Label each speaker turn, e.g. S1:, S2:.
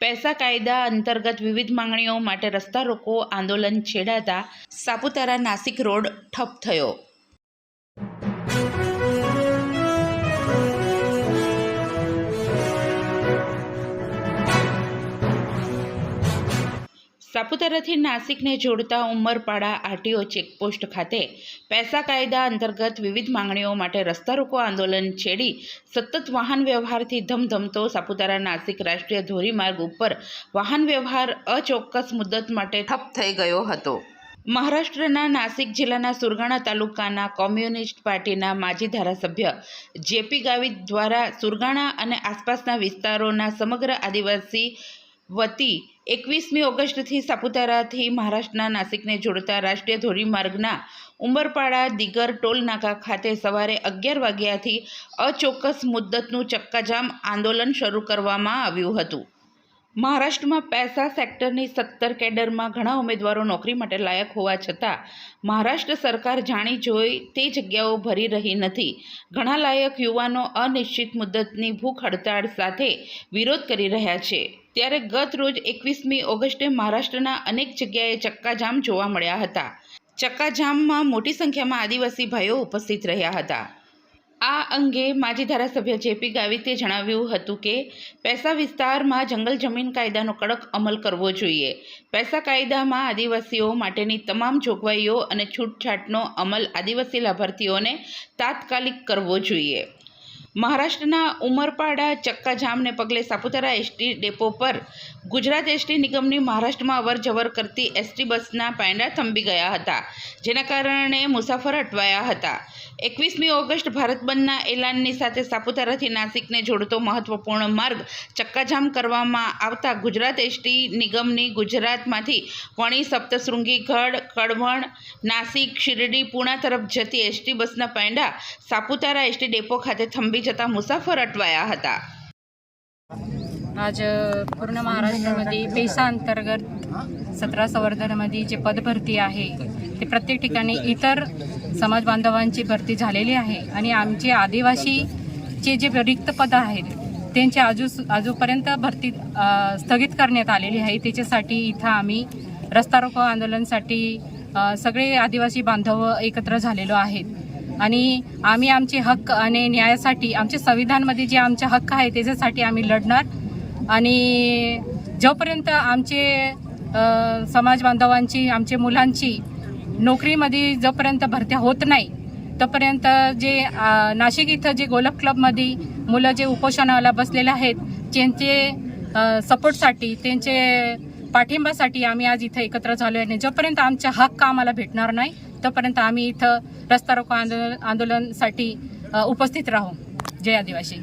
S1: પૈસા કાયદા અંતર્ગત વિવિધ માંગણીઓ માટે રસ્તા રોકો આંદોલન છેડાતા સાપુતારા નાસિક રોડ ઠપ થયો સાપુતારાથી નાસિકને જોડતા ઉમરપાડા આરટીઓ ચેકપોસ્ટ ખાતે પૈસા કાયદા અંતર્ગત વિવિધ માંગણીઓ માટે રસ્તા રોકો આંદોલન છેડી સતત વાહન વ્યવહારથી ધમધમતો સાપુતારા નાસિક રાષ્ટ્રીય ધોરીમાર્ગ ઉપર વાહન વ્યવહાર અચોક્કસ મુદ્દત માટે ઠપ થઈ ગયો હતો. મહારાષ્ટ્રના નાસિક જિલ્લાના સુરગાણા તાલુકાના કોમ્યુનિસ્ટ પાર્ટીના માજી ધારાસભ્ય જેપી ગાવિત દ્વારા સુરગાણા અને આસપાસના વિસ્તારોના સમગ્ર આદિવાસી વતી એકવીસમી ઓગસ્ટથી સાપુતારાથી મહારાષ્ટ્રના નાસિકને જોડતા રાષ્ટ્રીય ધોરીમાર્ગના ઉંબરપાડા દિગર ટોલ નાકા ખાતે સવારે અગિયાર વાગ્યાથી અચોક્કસ મુદ્દતનું ચક્કાજામ આંદોલન શરૂ કરવામાં આવ્યું હતું. મહારાષ્ટ્રમાં પૈસા સેક્ટરની સત્તર કેડરમાં ઘણા ઉમેદવારો નોકરી માટે લાયક હોવા છતાં મહારાષ્ટ્ર સરકાર જાણી જોઈ તે જગ્યાઓ ભરી રહી નથી. ઘણા લાયક યુવાનો અનિશ્ચિત મુદ્દતની ભૂખ હડતાળ સાથે વિરોધ કરી રહ્યા છે. ત્યારે ગત રોજ એકવીસમી ઓગસ્ટે મહારાષ્ટ્રના અનેક જગ્યાએ ચક્કાજામ જોવા મળ્યા હતા. ચક્કાજામમાં મોટી સંખ્યામાં આદિવાસી ભાઈઓ ઉપસ્થિત રહ્યા હતા. આ અંગે માજી ધારાસભ્ય જેપી ગાવિતે જણાવ્યું હતું કે, પૈસા વિસ્તારમાં જંગલ જમીન કાયદાનો કડક અમલ કરવો જોઈએ. પૈસા કાયદામાં આદિવાસીઓ માટેની તમામ જોગવાઈઓ અને છૂટછાટનો અમલ આદિવાસી લાભાર્થીઓને તાત્કાલિક કરવો જોઈએ. મહારાષ્ટ્રના ઉમરપાડા ચક્કાજામને પગલે સાપુતારા એસટી ડેપો પર ગુજરાત એસટી નિગમની મહારાષ્ટ્રમાં અવર જવર કરતી એસટી બસના પાંડા થંભી ગયા હતા, જેના કારણે મુસાફર અટવાયા હતા. એકવીસમી ઓગસ્ટ ભારત બંધના એલાનની સાથે સાપુતારાથી નાસિકને જોડતો મહત્વપૂર્ણ માર્ગ ચક્કાજામ કરવામાં આવતા ગુજરાત એસટી નિગમની ગુજરાતમાંથી વણી, સપ્તશૃંગી, ગઢ, કડવણ, નાસિક, શિરડી, પૂણા તરફ જતી એસટી બસના પાંડા સાપુતારા એસટી ડેપો ખાતે થંભી थंबी जता मुसाफर अटवाया હતા
S2: आज पूर्ण महाराष्ट्रामध्ये पेसा अंतर्गत सतरा संवर्धनमध्ये जे पदभरती आहे ते प्रत्येक ठिकाणी इतर समाज बांधवांची भरती झालेली आहे. आणि आमचे आदिवासीचे जे रिक्त पद आहेत त्यांचे आजू आजूपर्यंत भरती स्थगित करण्यात आलेली आहे. त्याच्यासाठी इथं आम्ही रस्ता रोको आंदोलनासाठी सगळे आदिवासी बांधव एकत्र झालेलो आहेत. आणि आम्ही आमचे हक्क आणि न्यायासाठी आमच्या संविधानमध्ये जे आमचे हक्क आहे त्याच्यासाठी आम्ही लढणार. आणि जोपर्यंत आमचे समाज बांधवांची आमच्या मुलांची नोकरीमध्ये जोपर्यंत भरत्या होत नाही तोपर्यंत जे नाशिक इथं जे गोलप क्लबमध्ये मुलं जे उपोषणाला बसलेले आहेत त्यांचे सपोर्टसाठी त्यांचे पाठिंब्यासाठी आम्ही आज इथं एकत्र झालो आहे आणि जोपर्यंत आमचा हक्क आम्हाला भेटणार नाही तोपर्यंत आम्ही इथं रस्ता रोको आंदोलन आंदोलनासाठी उपस्थित राहू. जय आदिवासी.